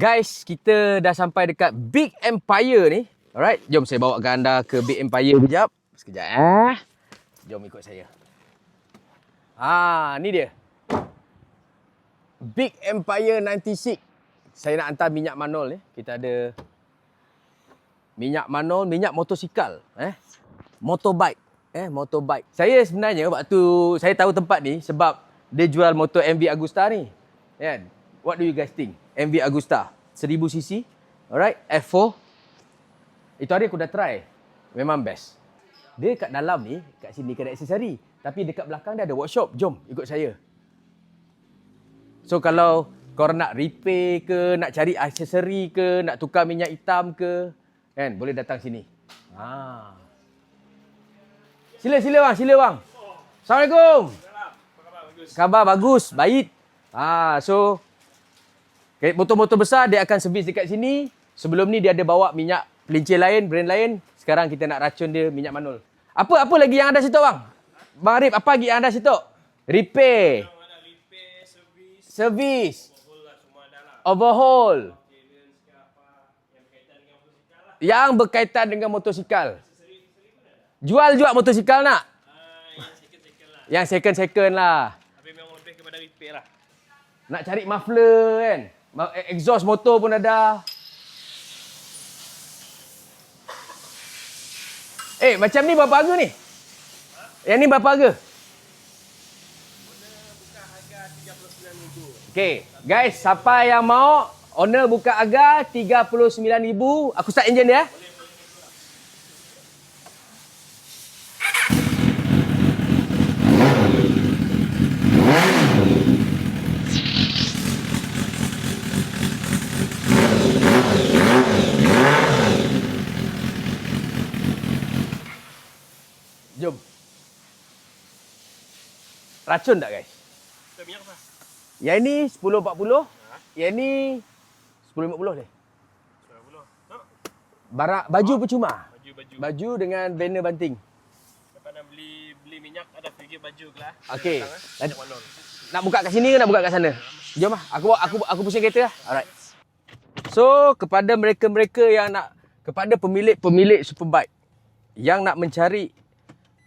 Guys, kita dah sampai dekat Big Empire ni. Alright, jom saya bawa anda ke Big Empire sekejap. Sekejap eh. Jom ikut saya. Ah, ni dia. Big Empire 96. Saya nak hantar minyak manol ni. Kita ada minyak manol, minyak motosikal, eh. Motorbike, eh, motorbike. Saya sebenarnya waktu saya tahu tempat ni sebab dia jual motor MV Agusta ni. Kan? What do you guys think? MV Agusta 1000cc. Alright, F4. Itu hari aku dah try. Memang best. Dia kat dalam ni, kat sini kedai aksesori. Tapi dekat belakang dia ada workshop. Jom, ikut saya. So kalau korang nak repair ke, nak cari aksesori ke, nak tukar minyak hitam ke, kan, boleh datang sini. Ha. Sila, sila bang, sila bang. Assalamualaikum. Khabar bagus, baik. Ha, so Okay, motor-motor besar dia akan servis dekat sini. Sebelum ni dia ada bawa minyak pelincir lain, brand lain. Sekarang kita nak racun dia minyak manul. Apa apa lagi yang ada situ bang? Bang Arif, apa lagi yang ada situ? Repair. Servis. Overhaul. Yang berkaitan dengan motosikal. Jual juga motosikal nak? Yang second-second lah. Tapi memang lebih kepada repair lah. Nak cari muffler kan? Eh, Exhaust motor pun ada. Eh, macam ni berapa harga ni? Yang ni berapa harga? Okay, guys, siapa yang mau owner buka harga 39,000. Aku start enjin dia. eh. Jom. Racun tak guys? Kita minyak apa? Yang ni 10.40. Yang ni 10.50 deh. 90. Tok. Barak baju percuma. Baju-baju. Baju dengan banner banting. Lepas nak beli beli minyak ada pergi baju ke lah. Okey. Ada manol. Nak buka kat sini ke nak buka kat sana? Jom lah. Aku aku aku pusing kereta lah. Alright. So, kepada mereka-mereka yang nak kepada pemilik-pemilik superbike yang nak mencari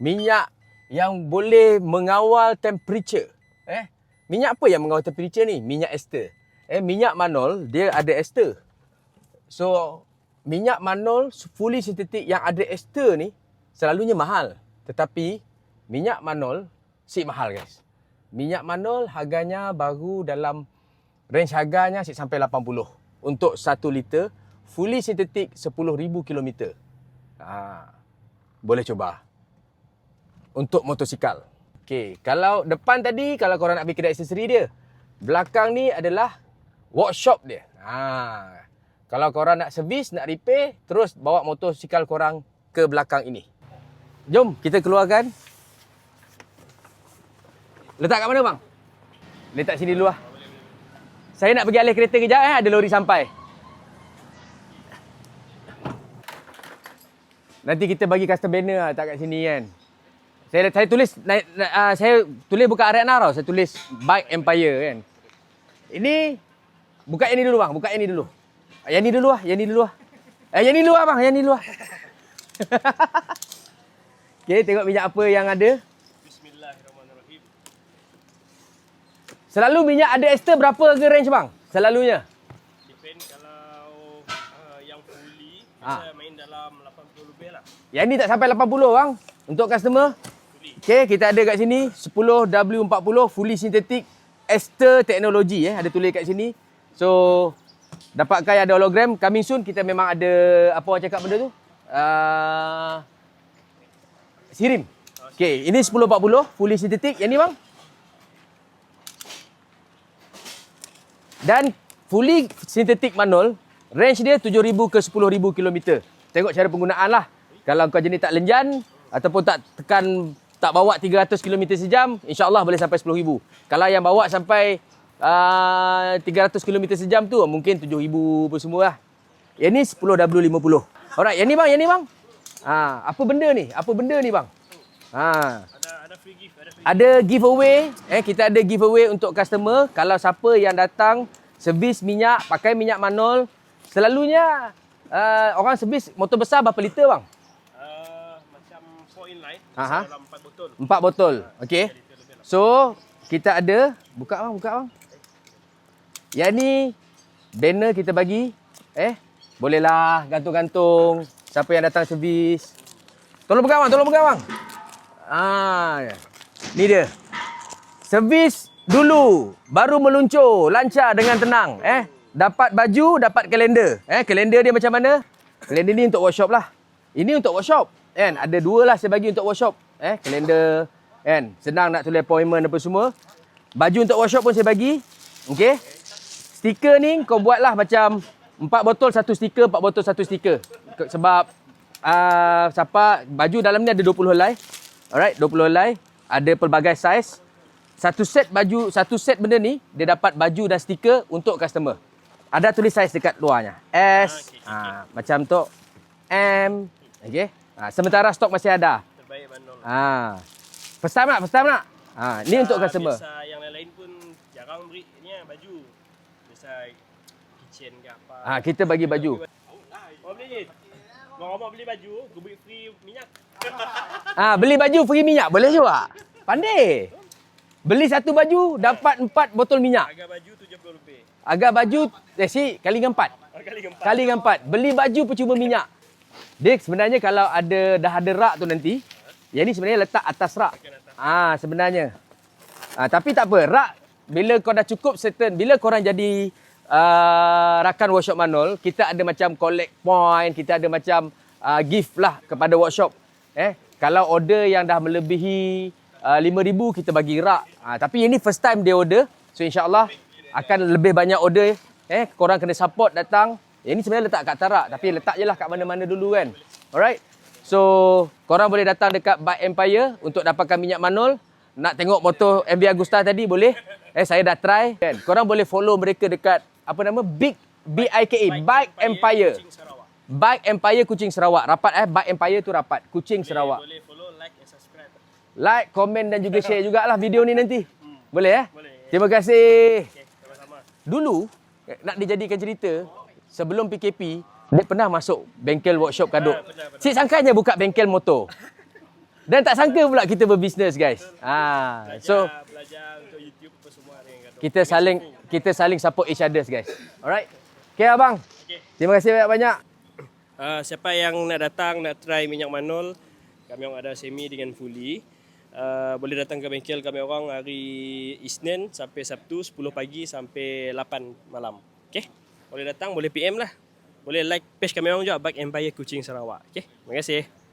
minyak yang boleh mengawal temperature. Eh, minyak apa yang mengawal temperature ni? Minyak ester. Eh, minyak manol dia ada ester. So, minyak manol fully sintetik yang ada ester ni selalunya mahal. Tetapi minyak manol si mahal guys. Minyak manol harganya baru dalam range harganya asyik sampai 80 untuk 1 liter fully sintetik 10,000 kilometer. Ha, boleh coba. Untuk motosikal. Okey, kalau depan tadi kalau korang nak pergi kedai aksesori dia, belakang ni adalah workshop dia. Ha. Kalau korang nak servis, nak repair, terus bawa motosikal korang ke belakang ini. Jom kita keluarkan. Letak kat mana bang? Letak sini dulu lah. Saya nak pergi alih kereta kejap eh, ada lori sampai. Nanti kita bagi custom banner lah tak kat sini kan. Saya saya tulis naik uh, saya tulis buka arena tau, saya tulis Bike Empire kan. Ini buka yang ni dulu bang, buka yang ni dulu. Ah, Yang ni dulu lah, yang ni dulu lah. Eh, yang ni dulu lah bang, yang ni dulu lah. okay, tengok minyak apa yang ada. Bismillahirrahmanirrahim. Selalu minyak ada ester berapa harga range bang? Selalunya. Depend kalau uh, yang fully Ah. bisa main dalam 80 lebih lah. Yang ni tak sampai 80 bang. Untuk customer. Okay, kita ada kat sini 10W40 fully synthetic ester teknologi eh ada tulis kat sini. So dapatkan ada hologram coming soon kita memang ada apa orang cakap benda tu? Uh, sirim. Okay, ini 1040 fully synthetic. Yang ni bang? Dan fully synthetic manol range dia 7000 ke 10000 kilometer. Tengok cara penggunaan lah. Kalau kau jenis tak lenjan ataupun tak tekan tak bawa 300 km sejam, insya-Allah boleh sampai 10000. Kalau yang bawa sampai uh, 300 km sejam tu mungkin 7000 apa semua lah. Yang ni 10W50. Alright, yang ni bang, yang ni bang. Ha, apa benda ni? Apa benda ni bang? Ha. Ada ada free gift, ada free Ada giveaway, eh kita ada giveaway untuk customer kalau siapa yang datang servis minyak, pakai minyak manol. Selalunya uh, orang servis motor besar berapa liter bang? 4 in line. Aha. Dalam 4 botol. Empat botol. Okey. So, kita ada buka bang, buka bang. Yang ni banner kita bagi. Eh, bolehlah gantung-gantung siapa yang datang servis. Tolong pegang bang, tolong pegang bang. Ah, ni dia. Servis dulu, baru meluncur, lancar dengan tenang, eh. Dapat baju, dapat kalender. Eh, kalender dia macam mana? Kalender ni untuk workshop lah. Ini untuk workshop. Kan? Ada dua lah saya bagi untuk workshop. Eh, kalender. Kan? Senang nak tulis appointment apa semua. Baju untuk workshop pun saya bagi. Okey. Stiker ni kau buatlah macam empat botol satu stiker, empat botol satu stiker. Ke- Sebab uh, siapa baju dalam ni ada 20 helai. Alright, 20 helai. Ada pelbagai saiz. Satu set baju, satu set benda ni dia dapat baju dan stiker untuk customer. Ada tulis saiz dekat luarnya. S, ah, macam tu. M, okey. Ah, sementara stok masih ada. Terbaik Manol. Ah. First time nak, time nak. Ah, ni untuk customer. Biasa yang lain-lain pun jarang beri ni ah, baju. Biasa kitchen ke apa. Ah, kita bagi baju. Oh beli ni. Mau mau beli baju, gue beri free minyak. Ah, beli baju free minyak boleh juga. Pandai. Beli satu baju dapat empat botol minyak. Harga baju 70 lebih. Agak baju eh si kali dengan empat. Ah, Kali keempat. Kali dengan empat. Beli baju percuma minyak. Dik sebenarnya kalau ada dah ada rak tu nanti, yang ni sebenarnya letak atas rak. Ah sebenarnya. Ah tapi tak apa, rak bila kau dah cukup certain, bila korang jadi uh, rakan workshop Manol, kita ada macam collect point, kita ada macam uh, gift lah kepada workshop. Eh, kalau order yang dah melebihi uh, 5000 kita bagi rak. Ah tapi ini first time dia order. So insyaallah akan lebih banyak order eh korang kena support datang yang ni sebenarnya letak kat tarak tapi letak je lah kat mana-mana dulu kan. Alright? So korang boleh datang dekat Bike Empire untuk dapatkan minyak manol. Nak tengok motor MV Agusta tadi boleh? Eh saya dah try kan. Korang boleh follow mereka dekat apa nama? Big B I K E Bike Empire Sarawak. Bike Empire Kuching Sarawak. Rapat eh? Bike Empire tu rapat Kuching Boleh- Sarawak. Boleh follow, like and subscribe. like komen dan juga share jugalah video ni nanti. Boleh eh? Boleh. terima kasih. Okay, sama-sama. Dulu eh, nak dijadikan cerita sebelum PKP dia pernah masuk bengkel workshop kaduk. Cik sangkanya buka bengkel motor. Dan tak sangka pula kita berbisnes guys. Ha, so Belajar, belajar untuk YouTube apa semua ni kita saling kita saling support each others guys. Alright. Okay abang. Okay. Terima kasih banyak-banyak. Uh, siapa yang nak datang nak try minyak manol, kami orang ada semi dengan fully. Uh, boleh datang ke bengkel kami orang hari Isnin sampai Sabtu 10 pagi sampai 8 malam. Okay? Boleh datang, boleh PM lah. Boleh like page kami orang juga Bike Empire Kuching Sarawak. Okay? Terima kasih.